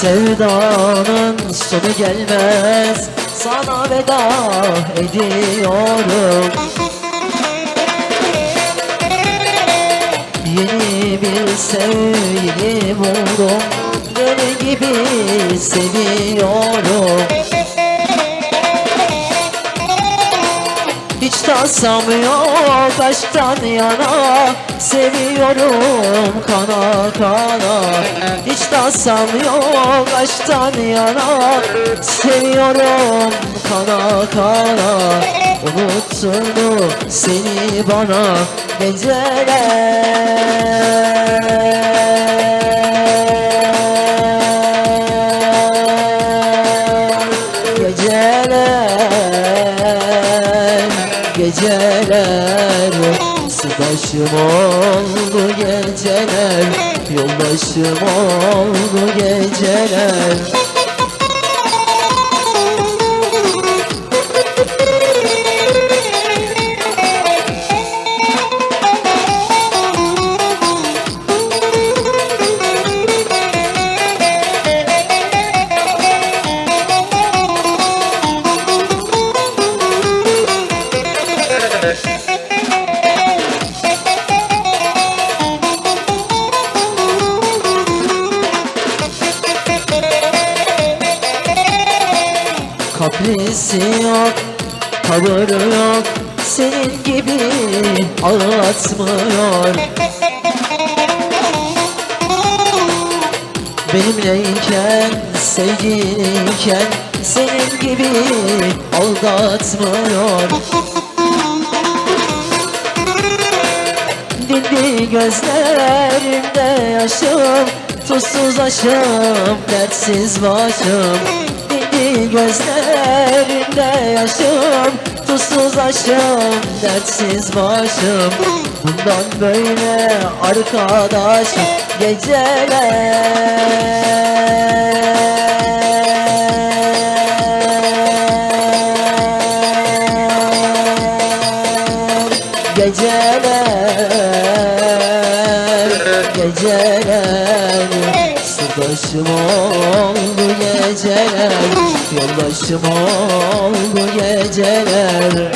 Sevdanın sonu gelmez. Sana veda ediyorum. Yeni bir sevgili buldum Deli gibi seviyorum Hiç tasam yok aşktan yana Seviyorum kana kana. Hiç tasam yok aşktan yana Seviyorum kana kana. Unutturdu seni bana Geceler Geceler. Sıdaşım oldu geceler Yoldaşım oldu geceler Kaprisi yok, tavırı yok Senin gibi ağlatmıyor. Benimleyken, sevgiliyken Senin gibi aldatmıyor. Dindi gözlerimde yaşım Tuzsuz aşım, dertsiz başım. Dindi gözlerimde yaşım Tuzsuz aşım, dertsiz başım. Bundan böyle arkadaşım Geceler. Geceler Geceler Sırdaşım oldu geceler. Yoldaşım oldu geceler